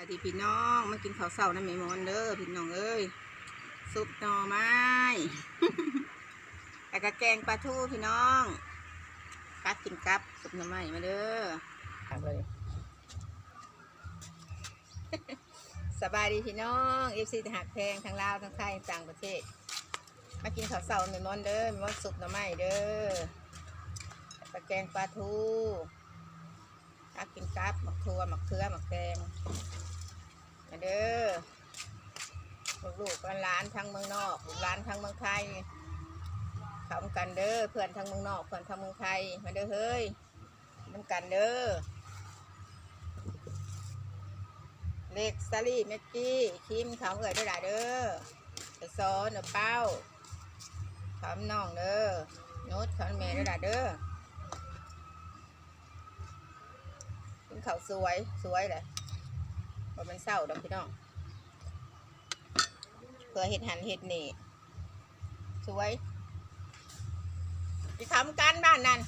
สวัสดีพี่น้องมากินข้าวเช้าน้ำแม่มอนเด้อพี่น้องเอ้ยซุปหน่อไม้แล้วก็แกงปลาทูพี่น้องกัดกินกับซุปหน่อไม้มาเด้อเอาเลยสบายดีพี่น้องเอฟซีทหารแพงทั้งลาวทั้งไทยต่างประเทศ มากินข้าวเช้าแม่มอนเด้อแม่มอนซุปหน่อไม้เด้อแล้วก็แกงปลาทูกัดกินกับหมัก ทั่วหมักเขือหมักแตงมาเด้อลูกๆกันร้านทั้งเมืองนอกร้านทั้งเมืองไทยเข้ามากันเด้อเพื่อนทั้งเมืองนอกเพื่อนทั้งเมืองไทยมาเด้อเฮ้ยน้ำกันเด้อเล็กซาลี่เมกกี้คิมเขาเอ่ยได้หลายเด้อไปซ้อนเด้อเป้าขามน้องเด้อน้ตขามเมย์ได้หลายเด้อ กินข้าสวยสวยเลยว่ามันเศร้าดอกพี่น้องเพื่อเห็ดหันเห็ดนี่สวยไปทำกันบ้านนั่น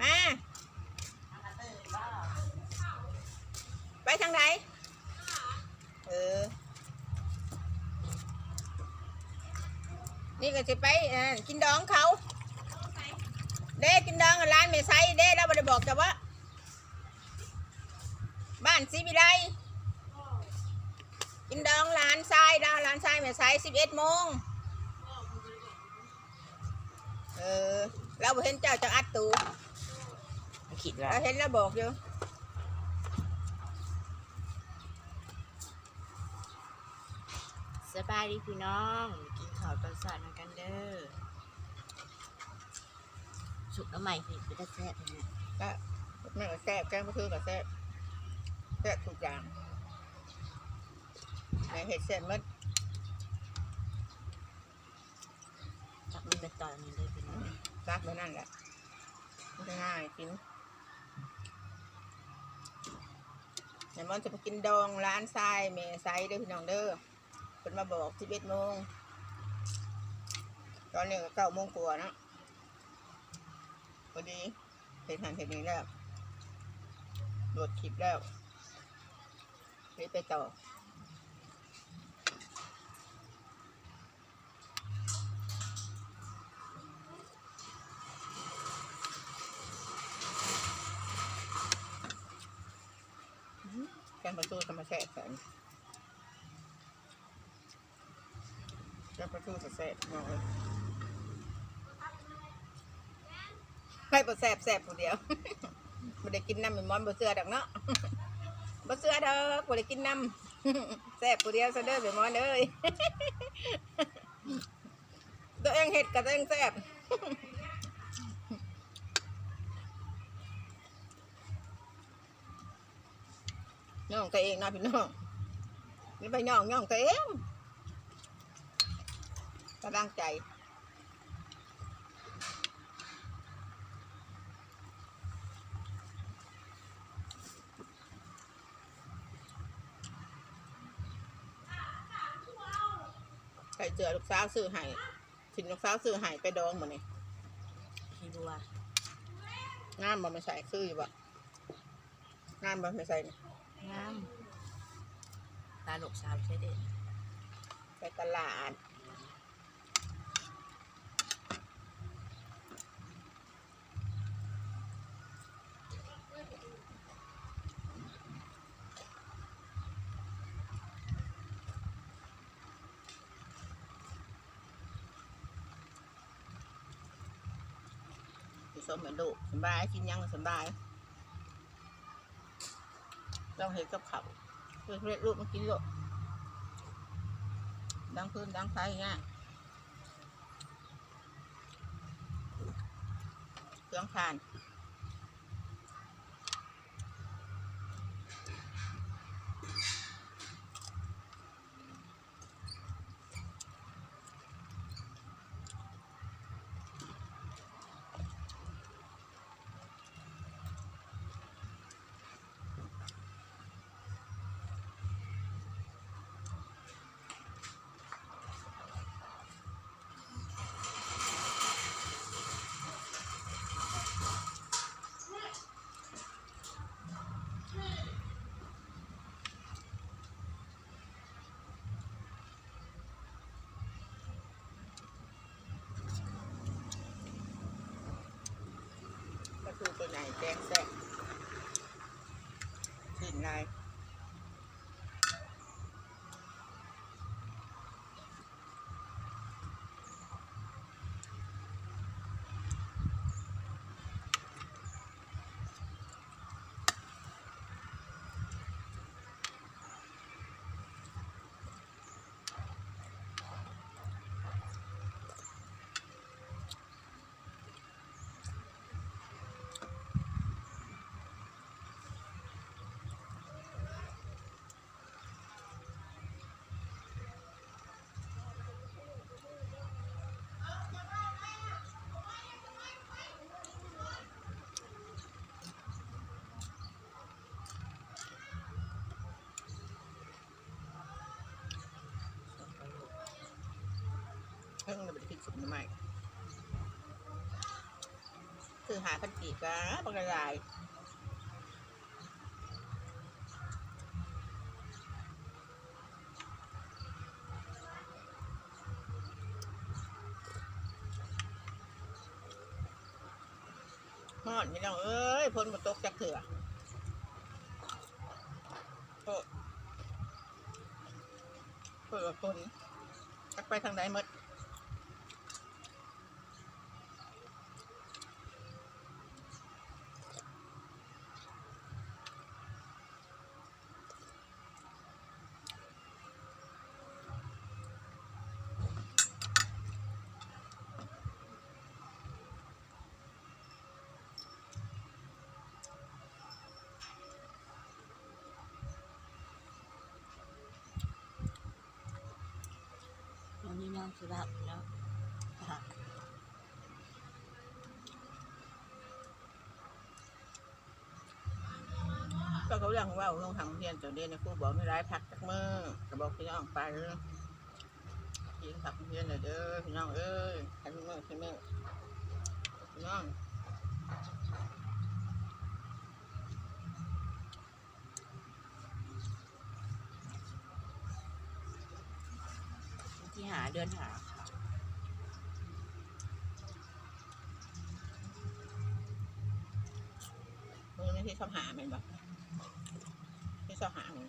มาไปทางไหนเออ นี่ก็จะไปกินดองเขาเด้กินดองร้านเมไซเด้เราไม่ได้บอกแต่ว่าานซีบิไลกินดองร้านทรายดาวร้านทรายแม่สายสิบเอ็ดโมงเออเราบ่เห็นเจ้าจังอัดตูคิดว่าเราเห็นแล้วบอกอยู่สบายดีพี่น้อง กินข้าวตอนสายนำกันเด้อสุกน้ำใหม่สิเป็นตาแซ่บเลยนะก็แม่ก็แซ่บแกงปลาทูก็แซ่บ แซ่บทุกอย่างแม่เห็ดเส้นหมัดจับมันเป็นตอนนี้เลยพี่น้องรักไว้นั่นแหละมันง่ายกินเดี๋ยวมันจะไปกินดองร้านทรายแม่ไซเด้อพี่น้องเด้อเป็นมาบอกสิบเอ็ดโมงตอนนี้ก็เก้าโมงกว่าเนาะพอดีเห็นหันเห็นนี้แล้วโหลดคลิปแล้ว ไปไปต่อ แกงปลาทูธรรมชาติแสนแกงปลาทูจะแสบๆมองเลยให้บ่แสบแสบผู้เดียวบ่ได้กินน้ำมือนมอนบ่เสือดอกเนาะ บ่เสือดอกบ่ได้กินน้ำแสบผู้เดียวซะเด้อเหมือนมอนเอ้ยตัวเองเฮ็ดกับตัวเองแสบย่องตัวเองนาะพี่น้องนี่ไปย่องย่องตัวเองกำลังใจ ไก่เจือลูกสาวซื้อให้สินลูกสาวซื้อให้ไปดองหมดนี่พี่บัวงามบ่ไม่ใส่ซื้ออยู่บ่งามบ่ไม่ใส่นี่งามตาหลกสาวใช่เด็ดไปตลาด สมเหมือนลูสบายกินยังสบายต้องเห็นกับเขาวเพื่อให้ลูกมันกินลูกดังพื้นดังไฟเงี้ยเครื่องทาน เทู ตัวไหนแดงแซ่บสิ้นลาย เพิ่งเราไปกินสุกใหม่คือหาพันกีกะบางรายฮอดนี่น้องเอ้ยพ้นมาตกจากเถื่อเปิดคนจักไปทางไหนหมด วันนี้น้องสุภาะก็เขาเรื่องว่าลงทางเรียนจนเรียนในครูบอกไม่ร้ายพักจักมือกระบอกพี่น้องไปเลยกินผักเรียนเลยเด้อพี่น้องเอ้ยขันมือขันมือพี่น้อง ที่หาเดือนหาค่ะ มือนี่ ที่ชอบหามันบอกที่ชอบหามั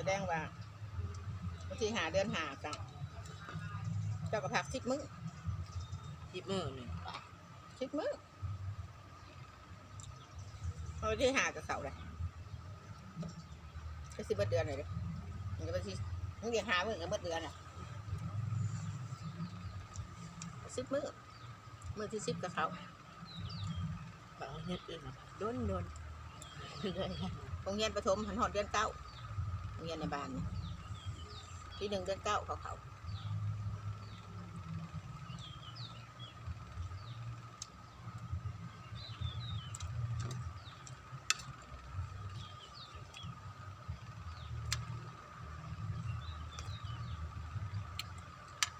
แสดงว่าบางทีหาเดือนหาจังเจ้าก็พักสิบมื้อทิปมือหนึ่งสิบมื้อเอาที่หากับเขาเลยก็สิบเบิดเดือนเลยเด้อมันก็บางทีมึงเรียกหามึงก็เบิดเดือนอะสิบมื้อมื้อที่สิบกับเขาบางเฮ็ดอื่นโดนโดนเลย โรงเรียนประถมหันหอดเดือนเก้าโรง เรียในบ้านที่หนึ่งเดือนเก้าเขาเขา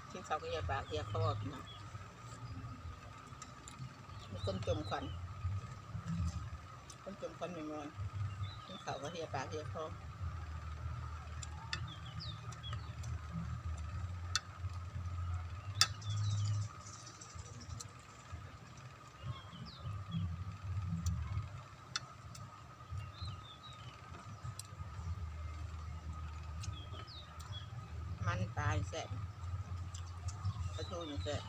ที่เขาก็อย่าปากอย่าคอพี่น้องมีคนจมควันคนจมควันไม่มอนที่เขาก็เฮียปากเฮียคอมันตาย แสบกระทูนแสบ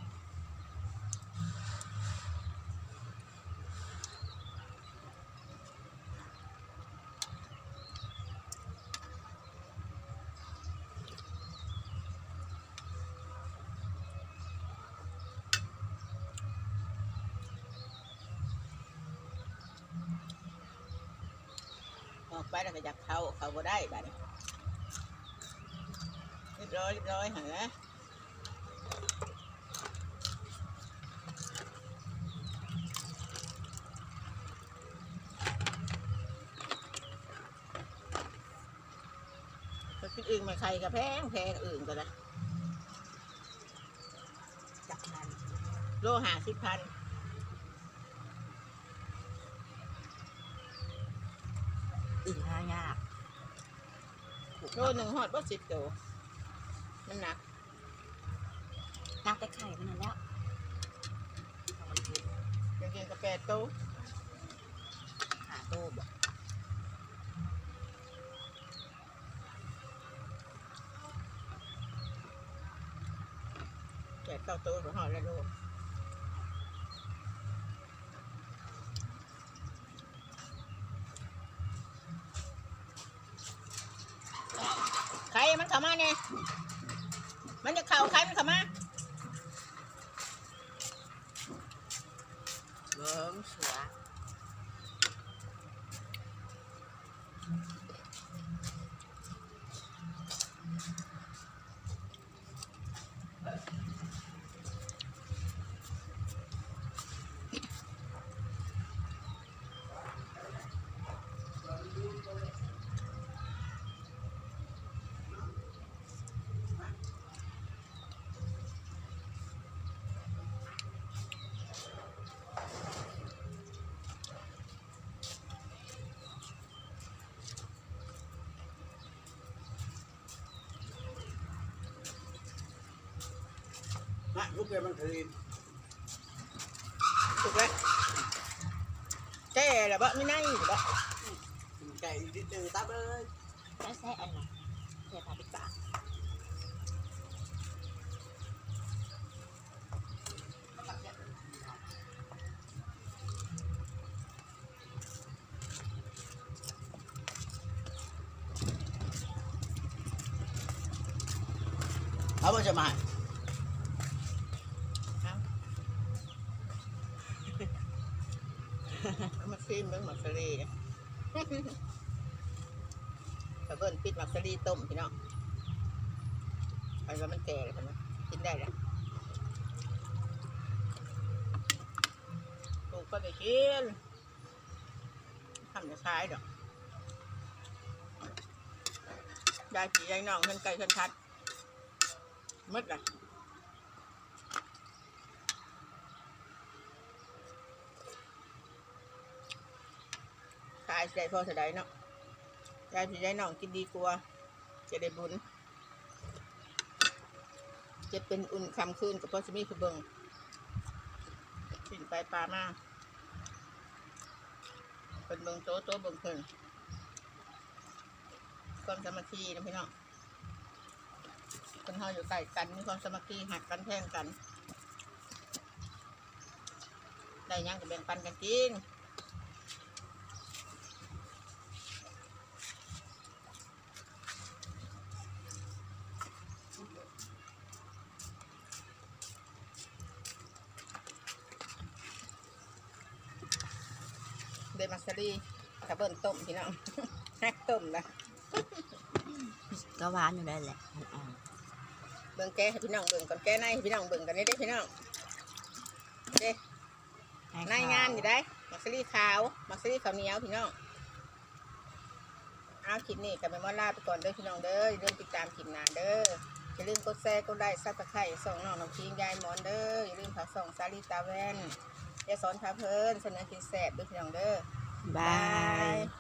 ออกไปแล้วก็อยากเข้าเข้าก็ได้บัดนี้ ร้อยร้อยเห็นไหมคิดอื่นมาใครก็แพงแพงอื่นก็ได้จับมันโลหะสิบพันอื่นหายากโลหนึ่งหอดว่าสิบตัว มันหนักหนักแต่ไข่มันนั่นแล้วเอามันกินยังกินกาแฟตู้หาตู้บ่แปดเต้าโตวก็หอดแล้วดูกไข่มันเข้ามาเนี่ยมันจะเข่าไข่มันเข้ามา เบิ้ งเสือนะลูกเกมันคืนถูกแล้วแก่แล้วบ่ไม่น่าอยู่บ่ไก่นิดนึงตับเลย แซ่แซ่อันนั้นแซ่ปลาปิดปากเอาไปจะมาเอามาซีมเบิ่งหมักสลีเนี่ยแต่เบิ่นปิดหมักสลีต้มพี่น้องไปว่ามันแก่แล้วใช่ไหมกินได้แล้วปลูกก็ได้กินทำจะขายดอกยายผียายน้องเพิ่นไก่เพิ่นทัดหมดเละายได้พอสดายเนาะยายผียายน้องกินดีกว่าจะได้บุญจะเป็นอุ่นคำคืนกับพ่อสมีคือเบิงกินไปปลามาเป็นเบิงโตโตเบิงเพิ่นความสามัคคีนะพี่น้องคนเฮาอยู่ใกล้กันมีความสามัคคีหักกันแท่งกันได้ยังก็แบ่งปันกันกินได้มักซารีกับเบิ้นต้มพี่น้องฮักต้มนะก็หวานอยู่ได้แหละอ่อนเบิ่งแกให้พี่น้องเบิ่งก่อนแกในให้พี่น้องเบิ่งกันนี่ได้อพี่น้องเด้ๆให้ในงานอยู่ได้มักซารีขาวมักซารีขาวเหนียวพี่น้องเอาคลิปนี้กับแม่มอลาไปก่อนเด้อพี่น้องเด้ออย่าลืมติดตามคลิปหน้าเด้ออย่าลืมกดแชร์กดไลค์ซับสไครต์ส่องน้องน้องพิงยายหมอนเด้ออย่าลืมฝากส่องสาลีตาแว่นยายสอนพาเพลินเสนอกินแสบเด้วยพี่น้องเด้อ บาย